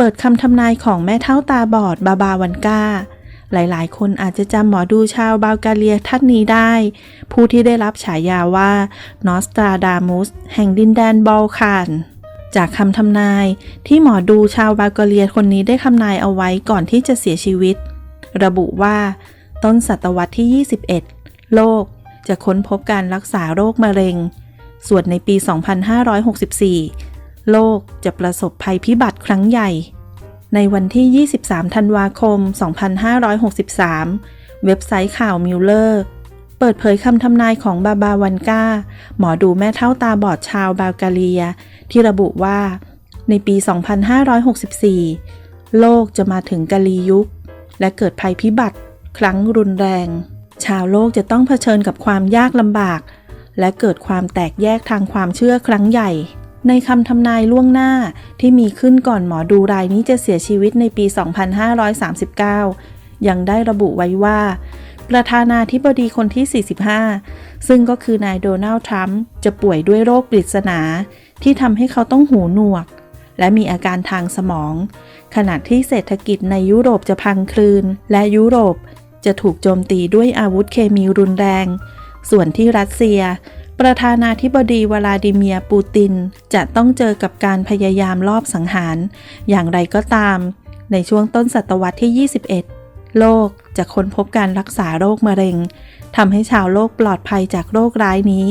เปิดคำทำนายของแม่เท่าตาบอดบาบาวันกาหลายๆ คนอาจจะจำหมอดูชาวบัลแกเรียท่านนี้ได้ ผู้ที่ได้รับฉายาว่านอสตราดามุสแห่งดินแดนบอลคานจากคำทำนายที่หมอดูชาวบัลแกเรียคนนี้ได้ทำนายเอาไว้ก่อนที่จะเสียชีวิต ระบุว่า ต้นศตวรรษที่ 21 โลกจะค้นพบการรักษาโรคมะเร็ง ส่วนในปี 2564 โลกจะประสบภัยพิบัติครั้งใหญ่ ในวันที่ 23 ธันวาคม 2563 เว็บไซต์ข่าวมิลเลอร์ เปิดเผยคำทำนายของบาบาวันกาหมอดูแม่เท่าตาบอดชาวบาลแกเรีย ที่ระบุว่า ในปี 2564 โลกจะมาถึงกาลียุค และเกิดภัยพิบัติครั้งรุนแรง ชาวโลกจะต้องเผชิญกับความยากลำบาก และเกิดความแตกแยกทางความเชื่อครั้งใหญ่ ในคำทำนายล่วงหน้าที่มีขึ้นก่อนหมอดูรายนี้จะเสียชีวิตในปี 2539 ยังได้ระบุไว้ว่า ประธานาธิบดีคนที่ 45 ซึ่งก็คือนายโดนัลด์ทรัมป์จะป่วยด้วยโรคปริศนา ที่ทำให้เขาต้องหูหนวก และมีอาการทางสมอง ขณะที่เศรษฐกิจในยุโรปจะพังคลืน และยุโรปจะถูกโจมตีด้วยอาวุธเคมีรุนแรง ส่วนที่รัสเซีย ประธานาธิบดีวลาดิเมียร์ปูติน จะต้องเจอกับการพยายามลอบสังหาร อย่างไรก็ตาม ในช่วงต้นศตวรรษที่ 21 โลกจะค้นพบการรักษาโรคมะเร็งทำให้ชาวโลกปลอดภัยจากโรคร้ายนี้